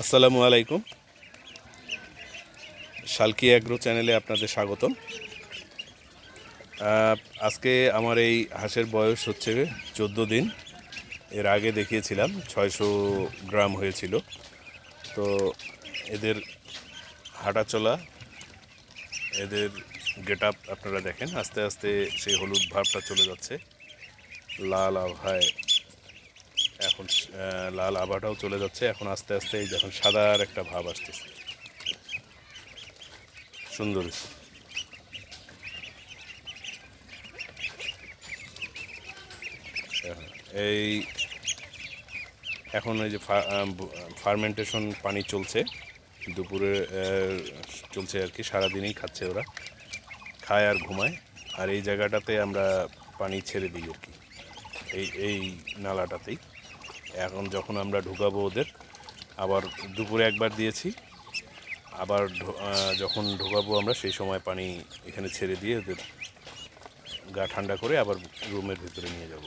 আসসালামু আলাইকুম। শালকি অ্যাগ্রো চ্যানেলে আপনাদের স্বাগতম। আজকে আমার এই হাঁসের বয়স হচ্ছে চোদ্দ দিন। এর আগে দেখিয়েছিলাম, ছয়শো গ্রাম হয়েছিল। তো এদের হাঁটাচলা এদের গেট আপ আপনারা দেখেন, আস্তে আস্তে সেই হলুদ ভাবটা চলে যাচ্ছে। লাল আভায় এখন লাল আভাটাও চলে যাচ্ছে। এখন আস্তে আস্তে এই যখন সাদার একটা ভাব আসতেছে। সুন্দর। এই এখন এই যে ফার্মেন্টেশন পানি চলছে। দুপুরে চলছে আর কি, সারাদিনই খাচ্ছে ওরা। খায় আর ঘুমায়। আর এই জায়গাটাতে আমরা পানি ছেড়ে দিই আর কি। এই এই নালাটাতেই। এখন যখন আমরা ঢুকাবো ওদের, আবার দুপুরে একবার দিয়েছি। আবার যখন ঢোকাবো আমরা, সেই সময় পানি এখানে ছেড়ে দিয়ে ওদের গা ঠান্ডা করে আবার রুমের ভিতরে নিয়ে যাব।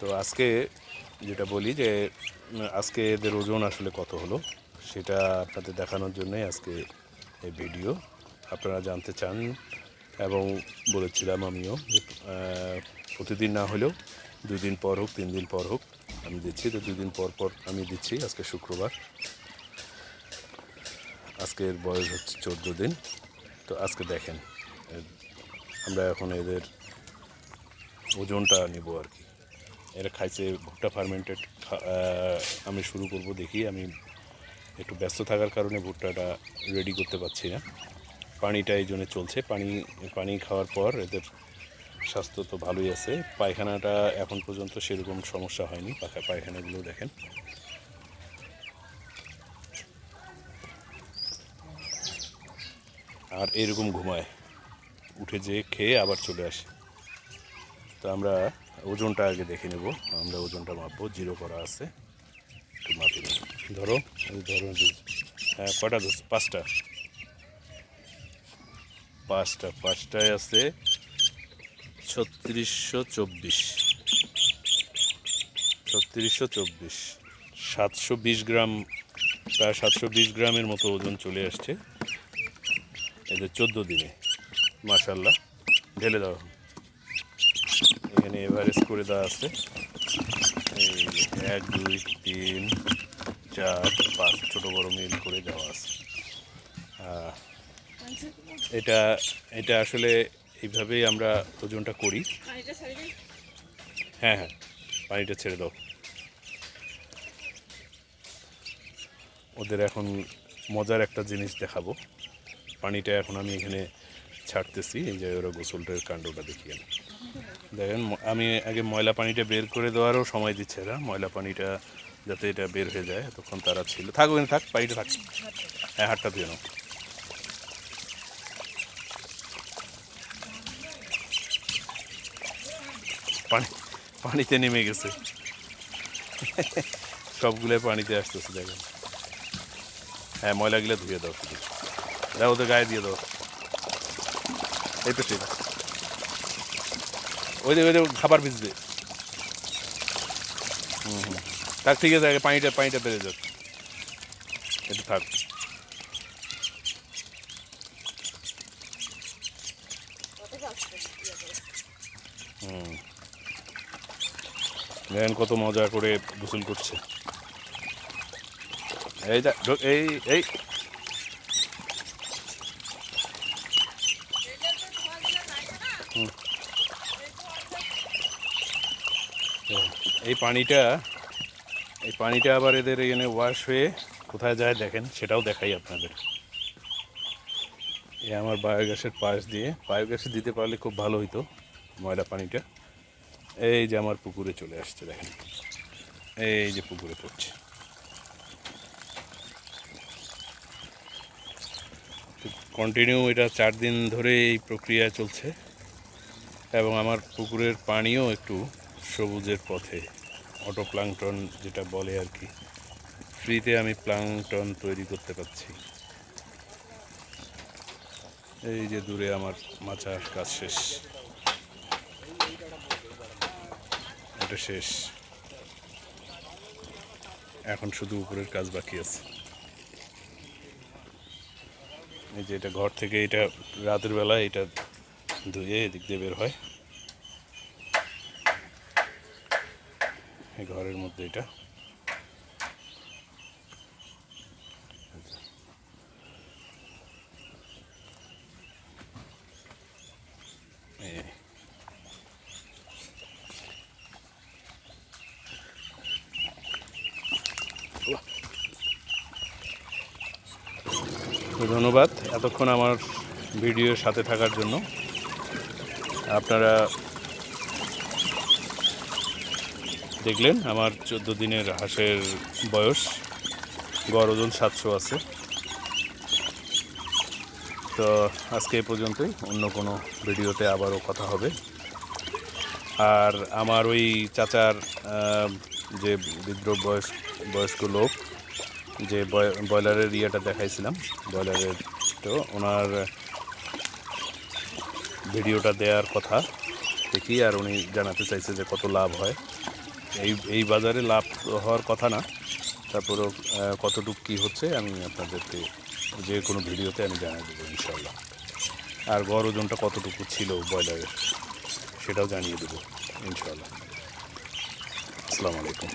তো আজকে যেটা বলি যে আজকে এদের ওজন আসলে কত হলো, সেটা আপনাদের দেখানোর জন্যই আজকে এই ভিডিও। আপনারা জানতে চান এবং বলেছিলাম আমিও যে প্রতিদিন না হলেও দুই দিন পর হোক, তিন দিন পর হোক, আমি দিচ্ছি, তো দুই দিন পর পর আমি দিচ্ছি, আজকে শুক্রবার। আজকের বয়স হচ্ছে চোদ্দ দিন, তো আজকে দেখেন আমরা এখন এদের ওজনটা নেব আর কি। এরা খাইছে, ভুট্টা ফার্মেন্টেড আমি শুরু করব দেখি, আমি একটু ব্যস্ত থাকার কারণে ভুট্টাটা রেডি করতে পারছি না। পানিটা এই জন্য চলছে, পানি পানি খাওয়ার পর এদের স্বাস্থ্য তো ভালোই আছে। পায়খানাটা এখন পর্যন্ত সেরকম সমস্যা হয়নি, পাখা পায়খানাগুলো দেখেন। আর এরকম ঘুমায়। উঠে যেয়ে খেয়ে আবার চলে আসে। তো আমরা ওজনটা আগে দেখে নেব। আমরা ওজনটা মাপবো। জিরো করা আছে। একটু মাপি নেব ধরো ধরো। হ্যাঁ কটা দোষ? পাঁচটা। পাঁচটা, পাঁচটায় আছে ছত্রিশশো চব্বিশ। ছত্রিশশো চব্বিশ। সাতশো বিশ গ্রাম, প্রায় সাতশো বিশ গ্রামের মতো ওজন চলে আসছে। এদের চোদ্দ দিনে মাশাল্লাহ ঢেলে দাও এখানে এভারেজ করে দেওয়া আছে। এই এক, দুই, তিন, চার, পাঁচ, ছোটো বড় মিল করে দেওয়া আছে। এটা এটা আসলে এইভাবেই আমরা ওজনটা করি। হ্যাঁ হ্যাঁ পানিটা ছেড়ে দাও। ওদের এখন মজার একটা জিনিস দেখাবো। পানিটা এখন আমি এখানে ছাড়তেছি। এই যে ওরা গোসলটার কাণ্ডটা দেখিয়ে দেখেন ম- আমি আগে ময়লা পানিটা বের করে দেওয়ারও সময় দিচ্ছে এরা। ময়লা পানিটা যাতে এটা বের হয়ে যায় তখন তারা ছিল। থাক ওখানে থাক পানিটা থাক। হ্যাঁ হাতটা ধুয়ে নাও। পানি, পানিতে নেমে গেছে। সবগুলো পানিতে আসতেছে, দেখেন। হ্যাঁ ময়লাগুলো ধুয়ে দাও শুধু। দাও ওদের গায়ে দিয়ে দাও। এই তো ঠিক ওই যে ওই যে খাবার ভিজবে। হুম হুম। থাক ঠিক আছে পানিটা পানিটা বেড়ে যাক। একটু থাক। হুম। দেখেন কত মজা করে গোসল করছে। এই এই এই। এই পানিটা এই পানিটা আবার এদের এখানে ওয়াশ হয়ে কোথায় যায় দেখেন, সেটাও দেখাই আপনাদের। এ আমার বায়োগ্যাসের পাশ দিয়ে, বায়োগ্যাসে দিতে পারলে খুব ভালো হইতো ময়লা পানিটা। এই যে আমার পুকুরে চলে আসছে, দেখেন। এই যে পুকুরে পড়ছে। কন্টিনিউ এটা চার দিন ধরে এই প্রক্রিয়া চলছে এবং আমার পুকুরের পানিও একটু সবুজের পথে অটো প্লাংটন যেটা বলে আর কি, ফ্রিতে আমি প্লাংটন তৈরি করতে পারছি। এই যে দূরে আমার মাচার কাজ শেষ। এটা শেষ। এখন শুধু উপরের কাজ বাকি আছে। এই যে এটা ঘর থেকে এটা রাতের বেলা এটা ধুয়ে এদিক দিয়ে বের হয়। ঘরের মধ্যে এটা। তো ধন্যবাদ এতক্ষণ আমার ভিডিওর সাথে থাকার জন্য। আপনারা দেখলেন আমার চোদ্দ দিনের হাঁসের বয়স, গড় ওজন সাতশো আছে। তো আজকে এই পর্যন্তই, অন্য কোনো ভিডিওতে আবারও কথা হবে। আর আমার ওই চাচার যে বিদ্রোহ বয়স, বয়স্ক লোক যে ব্রয়লারের ইয়েটা দেখাইছিলাম, ব্রয়লারের তো ওনার ভিডিওটা দেওয়ার কথা দেখি, আর উনি জানাতে চাইছে যে কত লাভ হয়। এই এই বাজারে লাভ হওয়ার কথা না, তারপরেও কতটুকু কী হচ্ছে আমি আপনাদেরকে যে কোনো ভিডিওতে আমি জানিয়ে দেবো ইনশাল্লাহ আর গড় ওজনটা কতটুকু ছিল ব্রয়লারের, সেটাও জানিয়ে দেবো ইনশাল্লাহ আসসালামু আলাইকুম।